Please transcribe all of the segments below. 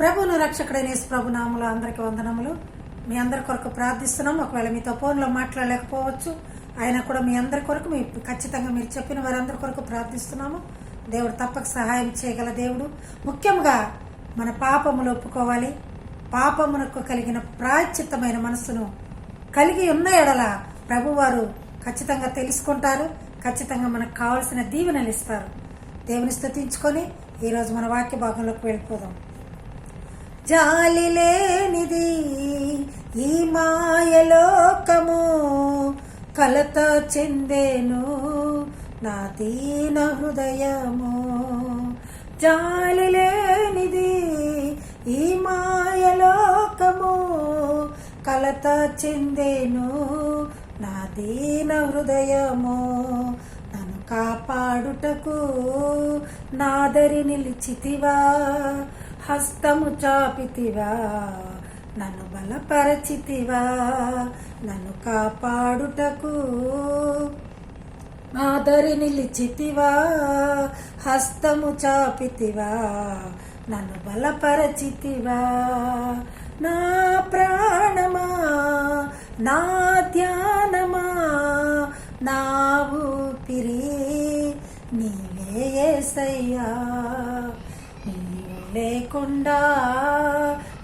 ప్రభును రక్షకుడైన ప్రభు నామములు అందరికీ వందనములు. మీ అందరి కొరకు ప్రార్థిస్తున్నాం. ఒకవేళ మీతో ఫోన్లో మాట్లాడలేకపోవచ్చు ఆయన కూడా మీ అందరి కొరకు మీ ఖచ్చితంగా మీరు చెప్పిన వారందరి కొరకు ప్రార్థిస్తున్నాము. దేవుడు తప్పక సహాయం చేయగల దేవుడు. ముఖ్యంగా మన పాపములు ఒప్పుకోవాలి. పాపమునకు కలిగిన ప్రాయశ్చిత్తమైన మనస్సును కలిగి ఉన్న ఎడల ప్రభువారు ఖచ్చితంగా తెలుసుకుంటారు. ఖచ్చితంగా మనకు కావలసిన దీవెనలు ఇస్తారు. దేవుని స్థుతించుకొని ఈరోజు మన వాక్య భాగంలోకి వెళ్ళిపోదాం. జాలి లేనిది ఈ మాయలోకము కలత చెందేను నా దీన హృదయము. జాలి లేనిది ఈ మాయలోకము కలత చెందేను నా దీన హృదయము. నన్ను కాపాడుటకు నాదరి నిలిచితివా. హస్తము చాపితివా నన్ను బలపరచితివా నన్ను కాపాడుటకు నాదరి నిలిచితివా హస్తము చాపితివా నన్ను బలపరచితివా. నా ప్రాణమా నా ధ్యానమా నా ఊపిరి నీవే ఏసయ్యా. లేకుండా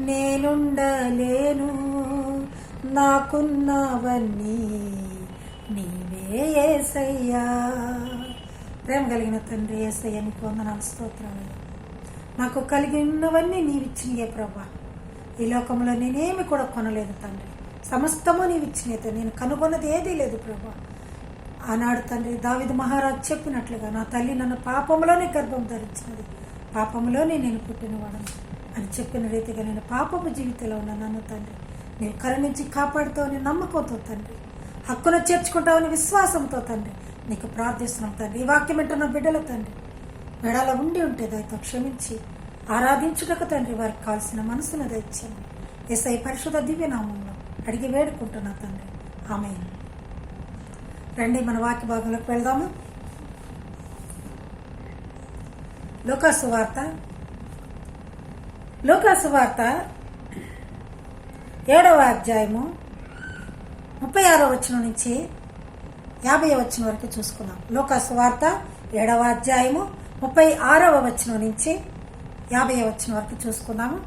నేనుండలేను. నాకున్నవన్నీ నీవే ఏసయ్యా. ప్రేమ కలిగిన తండ్రి ఏసయ్య నీకు వందనాలు స్తోత్రాలు. నాకు కలిగి ఉన్నవన్నీ నీవిచ్చినయే ప్రభా. ఈ లోకంలో నేనేమి కూడా కొనలేదు తండ్రి. సమస్తము నీవిచ్చినయితే నేను కనుగొన్నది ఏదీ లేదు ప్రభా. ఆనాడు తండ్రి దావిద మహారాజ్ చెప్పినట్లుగా నా తల్లి నన్ను పాపంలోనే గర్భం ధరించినది. పాపంలోనే నేను పుట్టినవాడను. అని చెప్పిన రీతిగా నేను పాపపు జీవితంలో ఉన్న నన్ను తండ్రి. నీవు కరుణించి కాపాడుతావని నమ్మకంతో తండ్రి. హక్కును చేర్చుకుంటావని విశ్వాసంతో తండ్రి. నీకు ప్రార్థిస్తున్నాం తండ్రి. ఈ వాక్యం వింటున్న బిడ్డల తండ్రి. మెడల ఉండి ఉంటే దయతో క్షమించి ఆరాధించుటకు తండ్రి వారికి కావాల్సిన మనసును దయచేయండి. ఎస్ఐ పరిశుద్ధ దివ్యనామంలో అడిగి వేడుకుంటున్నా తండ్రి. ఆమె రండి మన వాక్య భాగంలోకి వెళ్దాము. లోకాసు వార్త లోకాసు వార్త ఏడవ అధ్యాయము ముప్పై ఆరో వచ్చిన నుంచి యాభై వచ్చిన వరకు చూసుకున్నాం లోకాసు వార్త ఏడవ అధ్యాయము ముప్పై ఆరవ వచ్చిన నుంచి యాభై వచ్చిన వరకు చూసుకున్నాము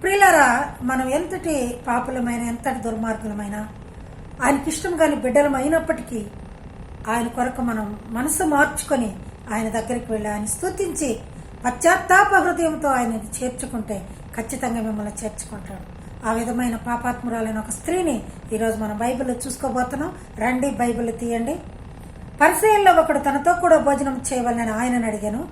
ప్రియులరా మనం ఎంతటి పాపులమైన ఎంతటి దుర్మార్గులమైన ఆయనకి ఇష్టం కాని బిడ్డలం అయినప్పటికీ ఆయన కొరకు మనం మనసు మార్చుకొని ఆయన దగ్గరికి వెళ్ళి ఆయన స్థుతించి పశ్చాత్తాప హృదయంతో ఆయన చేర్చుకుంటే ఖచ్చితంగా మిమ్మల్ని చేర్చుకుంటాడు. ఆ విధమైన పాపాత్మురాలైన ఒక స్త్రీని ఈరోజు మనం బైబిల్లో చూసుకోబోతున్నాం. రండి బైబిల్ తీయండి. పరిసయంలో ఒకడు తనతో కూడా భోజనం చేయవాలని ఆయనను అడిగాను.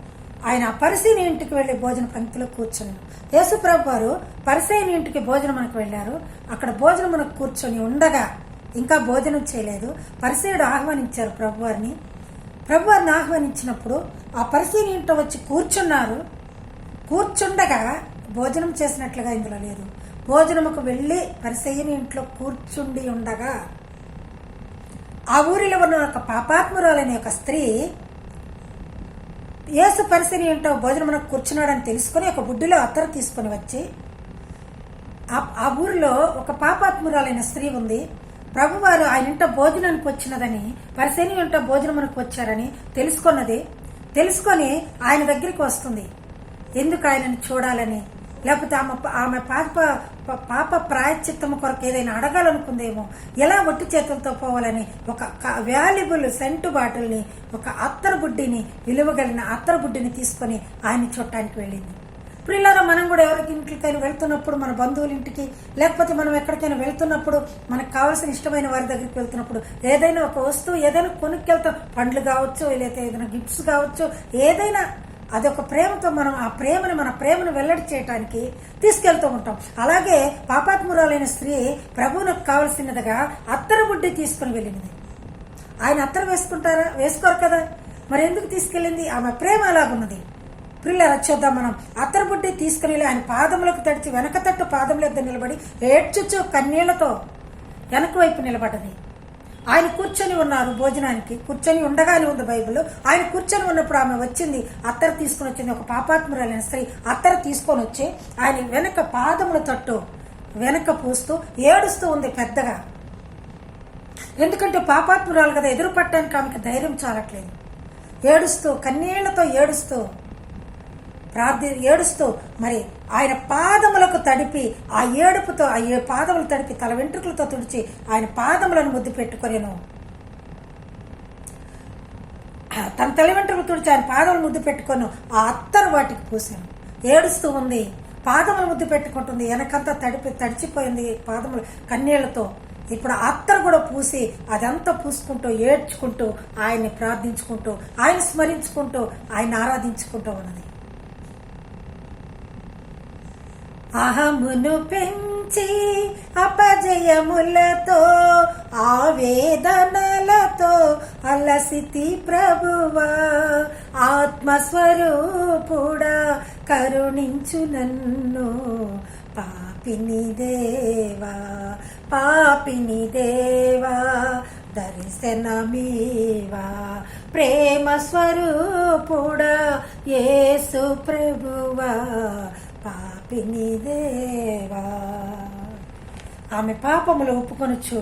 ఆయన ఆ పరిశీని ఇంటికి వెళ్ళి భోజన పంక్తిలో కూర్చున్నాను యేసుప్రభు వారు పరిసైని ఇంటికి భోజనమునకు వెళ్ళారు. అక్కడ భోజనమునకు కూర్చొని ఉండగా ఇంకా భోజనం చేయలేదు. పరిసయుడు ఆహ్వానించారు ప్రభువారిని ప్రభువారిని ఆహ్వానించినప్పుడు ఆ పరిశీని ఇంట్లో వచ్చి కూర్చున్నారు. కూర్చుండగా భోజనం చేసినట్లుగా ఇందులో లేదు. భోజనముకు వెళ్ళి పరిసయ్యని ఇంట్లో కూర్చుండి ఉండగా ఆ ఊరిలో ఉన్న ఒక పాపాత్మురాలనే ఒక స్త్రీ యేసు పరిసరి ఏంటో భోజనమునకు కూర్చున్నాడని తెలుసుకుని ఒక బుడ్డిలో అత్తరు తీసుకొని వచ్చి ఆ ఊరిలో ఒక పాపాత్మురాలైన స్త్రీ ఉంది. ప్రభువారు ఆయన ఇంట భోజనానికి వచ్చినదని పరిశీలి ఇంట భోజనమునకు వచ్చారని తెలుసుకున్నది. తెలుసుకొని ఆయన దగ్గరికి వస్తుంది. ఎందుకు ఆయనను చూడాలని? లేకపోతే ఆమె ఆమె పాప పాప ప్రాయశ్చిత్తము కొరకు ఏదైనా అడగాలనుకుందేమో? ఎలా ఒట్టి చేతులతో పోవాలని? ఒక వాల్యుబుల్ సెంటు బాటిల్ని ఒక అత్తర బుడ్డిని విలువగలిగిన అత్తర బుడ్డిని తీసుకొని ఆయన చుట్టానికి వెళ్ళింది. ప్రిల్లారా మనం కూడా ఎవరికి ఇంటికైనా వెళ్తున్నప్పుడు మన బంధువుల ఇంటికి లేకపోతే మనం ఎక్కడికైనా వెళ్తున్నప్పుడు మనకు కావాల్సిన ఇష్టమైన వారి దగ్గరికి వెళ్తున్నప్పుడు ఏదైనా ఒక వస్తువు ఏదైనా కొనుక్కెళ్తాం. పండ్లు కావచ్చు లేకపోతే ఏదైనా గిఫ్ట్స్ కావచ్చు ఏదైనా అదొక ప్రేమతో మనం ఆ ప్రేమను మన ప్రేమను వెల్లడి చేయడానికి తీసుకెళ్తూ ఉంటాం. అలాగే పాపాత్మురాలైన స్త్రీ ప్రభువునకు కావలసినదిగా అత్తర బుడ్డి తీసుకుని వెళ్ళింది. ఆయన అత్తరం వేసుకుంటారా? వేసుకోరు కదా. మరి ఎందుకు తీసుకెళ్ళింది? ఆమె ప్రేమ అలాగున్నది పిల్లలు చూద్దాం మనం? అత్తరబుడ్డి తీసుకుని ఆయన పాదములకు తడిచి వెనక తట్టు పాదముల ఇద్దరు నిలబడి ఏడ్చుచు కన్నీళ్ళతో వెనక వైపు నిలబడ్డది. ఆయన కూర్చొని ఉన్నారు భోజనానికి. కూర్చొని ఉండగానే ఉంది బైబిల్ ఆయన కూర్చొని ఉన్నప్పుడు ఆమె వచ్చింది. అత్తర తీసుకొని వచ్చింది. ఒక పాపాత్మురాలైన స్త్రీ అత్తర తీసుకొని వచ్చి ఆయన వెనక పాదముల తట్టు వెనక పూస్తూ ఏడుస్తూ ఉంది పెద్దగా. ఎందుకంటే పాపాత్మురాలు కదా ఎదురు పట్టడానికి ఆమెకి ధైర్యం చాలట్లేదు. ఏడుస్తూ కన్నీళ్ళతో ఏడుస్తూ ప్రార్థి ఏడుస్తూ మరి ఆయన పాదములకు తడిపి ఆ ఏడుపుతో ఆ ఏ పాదములు తడిపి తల వెంట్రుకలతో తుడిచి ఆయన పాదములను ముద్దు పెట్టుకొనేను. తన తల వెంట్రుకలు తుడిచి ఆయన పాదములు ముద్దు పెట్టుకొని. ఆ అత్తరు వాటికి పూసాను. ఏడుస్తూ ఉంది. పాదములు ముద్దు పెట్టుకుంటుంది. వెనకంతా తడిపి తడిచిపోయింది పాదములు కన్నీళ్ళతో. ఇప్పుడు ఆ అత్తరు కూడా పూసి అదంతా పూసుకుంటూ ఏడ్చుకుంటూ ఆయన్ని ప్రార్థించుకుంటూ ఆయన స్మరించుకుంటూ ఆయన ఆరాధించుకుంటూ ఉన్నది. అహమును పెంచి అపజయములతో ఆవేదనలతో అలసితి ప్రభువా. ఆత్మస్వరూపుడా కరుణించు నన్ను. పాపిని దేవా పాపిని దేవా దర్శనమీవా. ప్రేమ స్వరూపుడా యేసు ప్రభువా. పాపిని దేవా ఆమె పాపములు ఒప్పుకొనొచ్చు.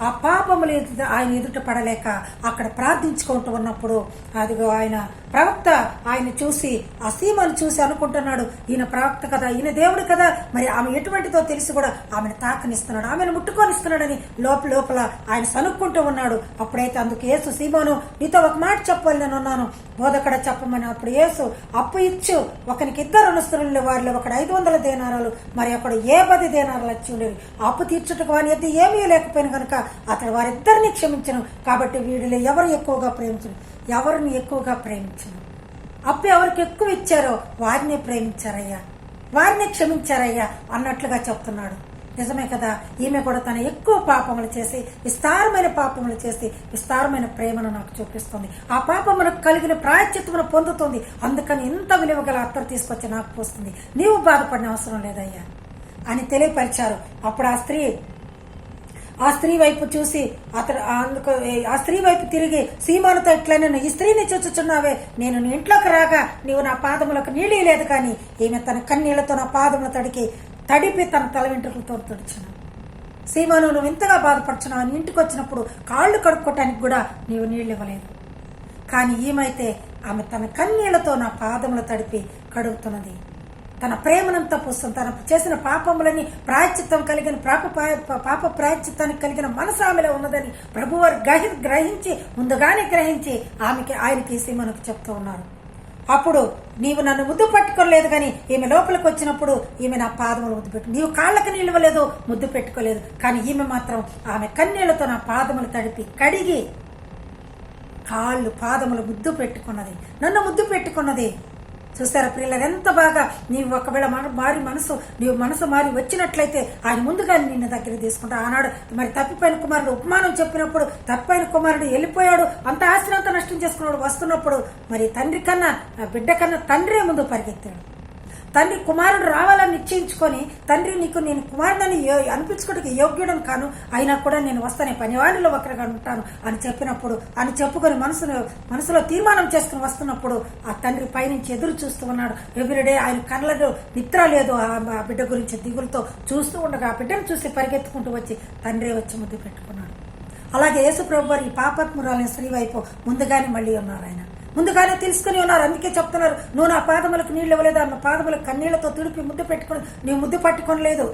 ఆ పాపములు ఆయన ఎదుట పడలేక అక్కడ ప్రార్థించుకుంటూ ఉన్నప్పుడు అదిగో ఆయన ప్రవక్త ఆయన చూసి ఆ సీమను చూసి అనుకుంటున్నాడు. ఈయన ప్రవక్త కదా ఈయన దేవుడు కదా. మరి ఆమె ఎటువంటిదో తెలిసి కూడా ఆమెను తాకనిస్తున్నాడు ఆమెను ముట్టుకొనిస్తున్నాడని లోపల లోపల ఆయన సనుక్కుంటూ ఉన్నాడు. అప్పుడైతే అందుకు యేసు సీమోను నీతో ఒక మాట చెప్పాలి నేను ఉన్నాను బోధకడ చెప్పమని అప్పుడు యేసు అప్పు ఇచ్చు. ఒకనికి ఇద్దరు అనుసరులు వారిలో ఒకడు ఐదు వందల దేనారాలు మరి ఒకడు ఏ పది దేనారాలు వచ్చి ఉండేవి అప్పు తీర్చుటకు వారి ఎద్దు ఏమీ లేకపోయిన కనుక అతడు వారిద్దరిని క్షమించను. కాబట్టి వీడిలో ఎవరు ఎక్కువగా ప్రేమించను ఎవరిని ఎక్కువగా ప్రేమించను? అప్పు ఎవరికి ఎక్కువ ఇచ్చారో వారినే ప్రేమించారయ్యా. వారిని క్షమించారయ్యా అన్నట్లుగా చెప్తున్నాడు. నిజమే కదా ఈమె కూడా తన ఎక్కువ పాపములు చేసి విస్తారమైన పాపములు చేసి విస్తారమైన ప్రేమను నాకు చూపిస్తుంది. ఆ పాపమునకు కలిగిన ప్రాయశ్చిత్తమును పొందుతుంది. అందుకని ఇంత విలువ గల అత్తరు తీసుకొచ్చి నాకు పోస్తుంది. నీవు బాధపడిన అవసరం లేదయ్యా అని తెలియపరిచారు. అప్పుడు ఆ స్త్రీ ఆ స్త్రీ వైపు చూసి అతడు అందుకు ఆ స్త్రీ వైపు తిరిగి సీమాలతో ఇట్లా నేను ఈ స్త్రీని చూచుచున్నావే నేను నీ ఇంట్లోకి రాగా నీవు నా పాదములకు నీళ్ళు లేదు కానీ. ఈమె తన కన్నీళ్ళతో నా పాదములు తడికి తడిపి తన తల వెంట్రుకలతో తుడిచాను సీమాను నువ్వు ఇంతగా బాధపడుచున్నావు అని ఇంటికి వచ్చినప్పుడు కాళ్ళు కడుక్కోవటానికి కూడా నీవు నీళ్ళు ఇవ్వలేదు. కానీ ఈమైతే ఆమె తన కన్నీళ్ళతో నా పాదములు తడిపి కడుగుతున్నది. తన ప్రేమనంతా పుస్తం. తన చేసిన పాపములని ప్రాయశ్చిత్తం కలిగిన పాప పాప ప్రాయశ్చిత్తానికి కలిగిన మనసు ఆమెలో ఉన్నదని ప్రభువారు గ్రహి గ్రహించి ముందుగానే గ్రహించి ఆమెకి ఆయనకి మనకు చెప్తూ ఉన్నారు. అప్పుడు నీవు నన్ను ముద్దు పట్టుకోలేదు కానీ ఈమె లోపలికి వచ్చినప్పుడు ఈమె నా పాదములు ముద్దు పెట్టు. నీవు కాళ్ళకి నిలవలేదు ముద్దు పెట్టుకోలేదు. కానీ ఈమె మాత్రం ఆమె కన్నీళ్ళతో నా పాదములు తడిపి కడిగి కాళ్ళు పాదములు ముద్దు పెట్టుకున్నది. నన్ను ముద్దు పెట్టుకున్నది. చూస్తారా పిల్లలు? ఎంత బాగా నీవు ఒకవేళ మన మారి మనసు నీవు మనసు మారి వచ్చినట్లయితే ఆయన ముందుగా నిన్ను దగ్గర తీసుకుంటా. ఆనాడు మరి తప్పిపోయిన కుమారుడు ఉపమానం చెప్పినప్పుడు తప్పిపోయిన కుమారుడు వెళ్ళిపోయాడు. అంత ఆస్తిని నష్టం చేసుకున్నాడు. వస్తున్నప్పుడు మరి తండ్రి కన్నా బిడ్డ కన్నా తండ్రే ముందు పరిగెత్తాడు. తండ్రి కుమారుడు రావాలని నిశ్చయించుకొని తండ్రి నీకు నేను కుమారుడని అనిపించుకోవడానికి యోగ్యుడని కాను. అయినా కూడా నేను వస్తాను పనివాడిలో ఒకరిగా ఉంటాను అని చెప్పినప్పుడు అని చెప్పుకొని మనసును మనసులో తీర్మానం చేసుకుని వస్తున్నప్పుడు ఆ తండ్రి పైనుంచి ఎదురు చూస్తూ ఉన్నాడు. ఎవ్రీడే ఆయన కళ్ళలో నిద్ర లేదు ఆ బిడ్డ గురించి దిగులతో చూస్తూ ఉండగా ఆ బిడ్డను చూసి పరిగెత్తుకుంటూ వచ్చి తండ్రి వచ్చి ముద్దు పెట్టుకున్నాడు. అలాగే యేసు ప్రభు వారి ఈ పాపత్మురాలైన స్త్రీ వైపు ముందుగానే మళ్ళీ ఉన్నారు ఆయన. ముందుగానే తెలుసుకుని ఉన్నారు. అందుకే చెప్తున్నారు నువ్వు నా పాదములకు నీళ్ళు ఇవ్వలేదు? ఆమె పాదములకు కన్నీళ్ళతో తుడిపి ముద్దు పెట్టుకుని నీవు ముద్దు పట్టుకోలేదు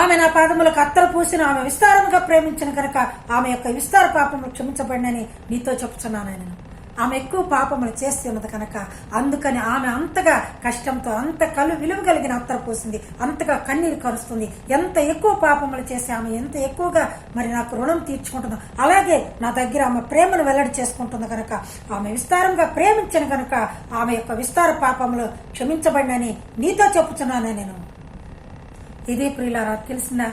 ఆమె నా పాదములకు అత్తర పూసిన ఆమె విస్తారముగా ప్రేమించిన కనుక ఆమె యొక్క విస్తార పాపములు క్షమించబడినని నీతో చెప్తున్నాను నేను ఆమె ఎక్కువ పాపములు చేసి ఉన్నది కనుక అందుకని ఆమె అంతగా కష్టంతో అంత కలు విలువ కలిగిన అత్తర పోసింది. అంతగా కన్నీరు కరుస్తుంది. ఎంత ఎక్కువ పాపములు చేసి ఆమె ఎంత ఎక్కువగా మరి నాకు రుణం తీర్చుకుంటుందో అలాగే నా దగ్గర ఆమె ప్రేమను వెల్లడి చేసుకుంటుంది కనుక ఆమె విస్తారంగా ప్రేమించిన కనుక ఆమె యొక్క విస్తార పాపములు క్షమించబడినని నీతో చెప్పుచున్నాను నేను. ఇది ప్రియులారా తెలిసిందా?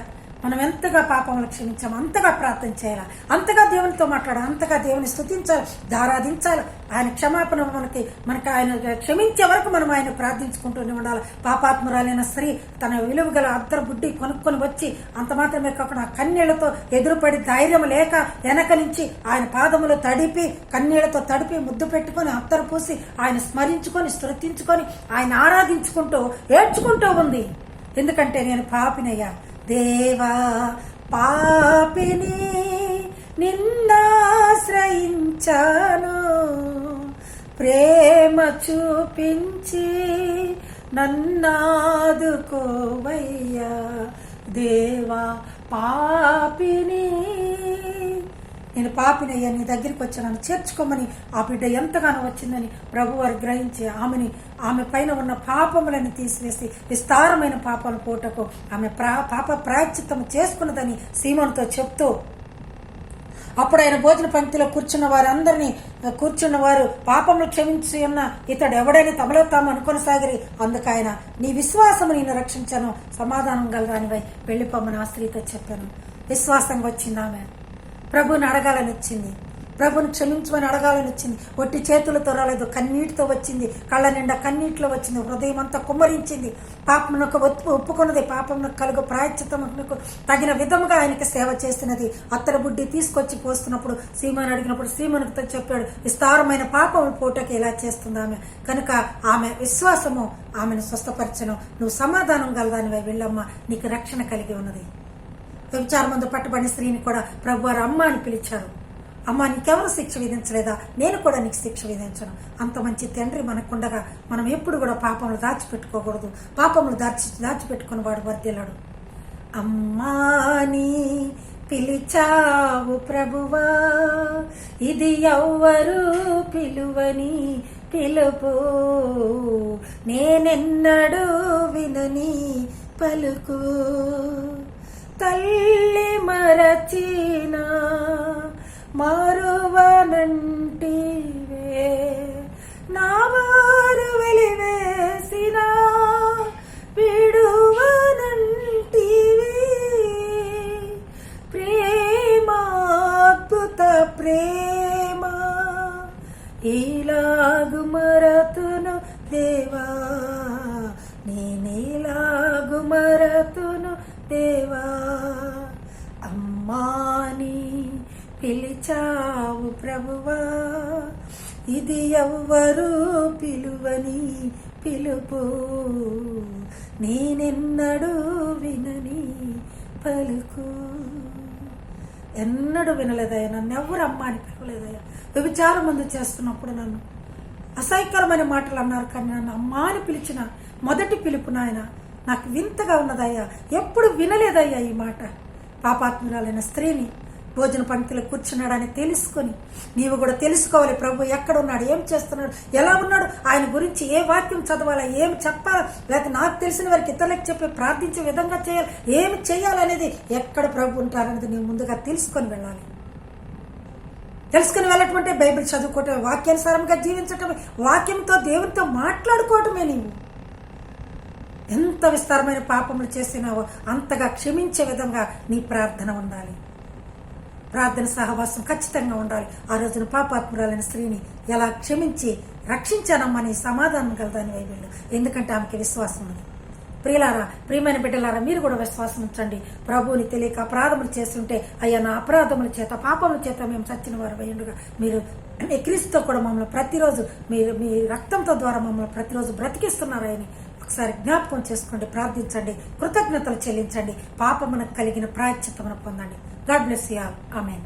మనం ఎంతగా పాపములు క్షమించాము అంతగా ప్రార్థన చేయాలి? అంతగా దేవునితో మాట్లాడాలి అంతగా దేవుని స్థుతించాలి ఆరాధించాలి ఆయన క్షమాపణ మనకి మనకి ఆయన క్షమించే వరకు మనం ఆయన ప్రార్థించుకుంటూనే ఉండాలి? పాపాత్మురాలైన స్త్రీ తన విలువ గల అద్దరు బుడ్డి కొనుక్కొని వచ్చి అంత మాత్రమే కాకుండా కన్నీళ్ళతో ఎదురుపడి ధైర్యం లేక వెనక నుంచి ఆయన పాదములు తడిపి కన్నీళ్ళతో తడిపి ముద్దు పెట్టుకొని అత్తరు పూసి ఆయన స్మరించుకొని స్తుతించుకొని ఆయన ఆరాధించుకుంటూ ఏడ్చుకుంటూ ఉంది. ఎందుకంటే నేను పాపినయ్యా. దేవా పాపిని నిన్నాశ్రయించాను ప్రేమ చూపించి నన్నాదుకోవయ్యా. దేవా పాపిని నేను పాపినయ్యా నీ దగ్గరికి వచ్చాను చేర్చుకోమని ఆ బిడ్డ ఎంతగానో వచ్చిందని ప్రభువారు గ్రహించి ఆమెని ఆమె పైన ఉన్న పాపములను తీసివేసి విస్తారమైన పాపాలు పోటకు ఆమె ప్రా పాప ప్రాయశ్చిత్తము చేసుకున్నదని సీమోనుతో చెప్తూ అప్పుడు ఆయన భోజన పంక్తిలో కూర్చున్న వారందరినీ కూర్చున్న వారు పాపములు క్షమించి ఉన్న ఇతడు ఎవడని తమలో తాము అనుకొనసాగిరి అందుకు ఆయన నీ విశ్వాసము నేను రక్షించాను సమాధానం గలదానివై వెళ్ళిపోమని ఆ స్త్రీతో చెప్పాను. విశ్వాసంగా వచ్చింది ఆమె. ప్రభుని అడగాలని వచ్చింది ప్రభుని క్షమించమని అడగాలని వచ్చింది ఒట్టి చేతులతో రాలేదు కన్నీటితో వచ్చింది. కళ్ళ నిండా కన్నీటిలో వచ్చింది. హృదయం అంతా కుమ్మరించింది. పాపమునకు ఒప్పు ఒప్పుకున్నది. పాపమునకు కలుగు ప్రాయచితమునకు తగిన విధముగా ఆయనకి సేవ చేస్తున్నది అత్తర బుడ్డి తీసుకొచ్చి పోస్తున్నప్పుడు సీమను అడిగినప్పుడు సీమనుతో చెప్పాడు విస్తారమైన పాపము పూటకి ఇలా చేస్తుంది ఆమె కనుక ఆమె విశ్వాసము ఆమెను స్వస్థపరచను. నువ్వు సమాధానం గలదానివై వెళ్ళమ్మా. నీకు రక్షణ కలిగి ఉన్నది. వ్యభిచారం ముందు పట్టుబడిన స్త్రీని కూడా ప్రభువారు అమ్మ అని పిలిచారు. అమ్మ నీకెవరు శిక్ష విధించలేదా? నేను కూడా నీకు శిక్ష విధించను. అంత మంచి తండ్రి మనకుండగా మనం ఎప్పుడు కూడా పాపములు దాచిపెట్టుకోకూడదు. పాపములు దాచి దాచిపెట్టుకుని వాడు వర్దిల్లాడు అమ్మాని పిలిచావు ప్రభువా ఇది ఎవ్వరు పిలువని పిలుపు. నేనెన్నడూ వినని పలుకు. తల్లి మరచిన మారువనంటివే. నా వారు వెలివేసిన విడువనంటివి. ప్రేమాద్భుత ప్రేమ ఇలాగు మరతును దేవా నేనేలాగు మరతును దేవా అమ్మాని పిలిచావు ప్రభువా. ఇది ఎవ్వరు పిలువని పిలుపు. నేనెన్నడూ వినని పలుకు. ఎన్నడూ వినలేదయ్యా నన్ను ఎవరు అమ్మాని పిలవలేదయ్యా. వ్యభిచారం ముందు చేస్తున్నప్పుడు నన్ను. అసహ్యకరమైన మాటలు అన్నారు కానీ నన్ను అమ్మాని పిలిచిన మొదటి పిలుపు నాయన. నాకు వింతగా ఉన్నదయ్యా. ఎప్పుడు వినలేదయ్యా ఈ మాట. పాపాత్మురాలైన స్త్రీని భోజన పంక్తిలో కూర్చున్నాడని తెలుసుకొని నీవు కూడా తెలుసుకోవాలి ప్రభు ఎక్కడ ఉన్నాడు ఏం చేస్తున్నాడు ఎలా ఉన్నాడు ఆయన గురించి ఏ వాక్యం చదవాలా ఏం చెప్పాలా లేకపోతే నాకు తెలిసిన వారికి ఇతరులకు చెప్పి ప్రార్థించే విధంగా చేయాలి ఏమి చేయాలనేది ఎక్కడ ప్రభు ఉంటారనేది నీవు ముందుగా తెలుసుకొని వెళ్ళాలి. తెలుసుకుని వెళ్ళటం అంటే బైబిల్ చదువుకోవటం వాక్యానుసారంగా జీవించటం వాక్యంతో దేవునితో మాట్లాడుకోవటమే నీవు. ఎంత విస్తారమైన పాపములు చేసినావో అంతగా క్షమించే విధంగా నీ ప్రార్థన ఉండాలి. ప్రార్థన సహవాసం ఖచ్చితంగా ఉండాలి. ఆ రోజున పాపాత్మురాలైన స్త్రీని ఎలా క్షమించి రక్షించానమ్మని సమాధానం కలదాని వైబిళ్ళు ఎందుకంటే ఆమెకి విశ్వాసం ఉంది. ప్రియులారా ప్రియమైన బిడ్డలారా మీరు కూడా విశ్వాసం ఉంచండి. ప్రభువుని తెలియక అపరాధములు చేస్తుంటే అయ్యా నా అపరాధముల చేత పాపముల చేత మేము చచ్చిన వారు అయ్యుండగా మీరు మీ క్రీస్తుతో కూడా మమ్మల్ని ప్రతిరోజు మీరు మీ రక్తంతో ద్వారా మమ్మల్ని ప్రతిరోజు బ్రతికిస్తున్నారని ఒకసారి జ్ఞాపకం చేసుకోండి ప్రార్థించండి కృతజ్ఞతలు చెల్లించండి. పాపమునకు కలిగిన ప్రాయశ్చిత్తమును పొందండి. God bless you all. Amen.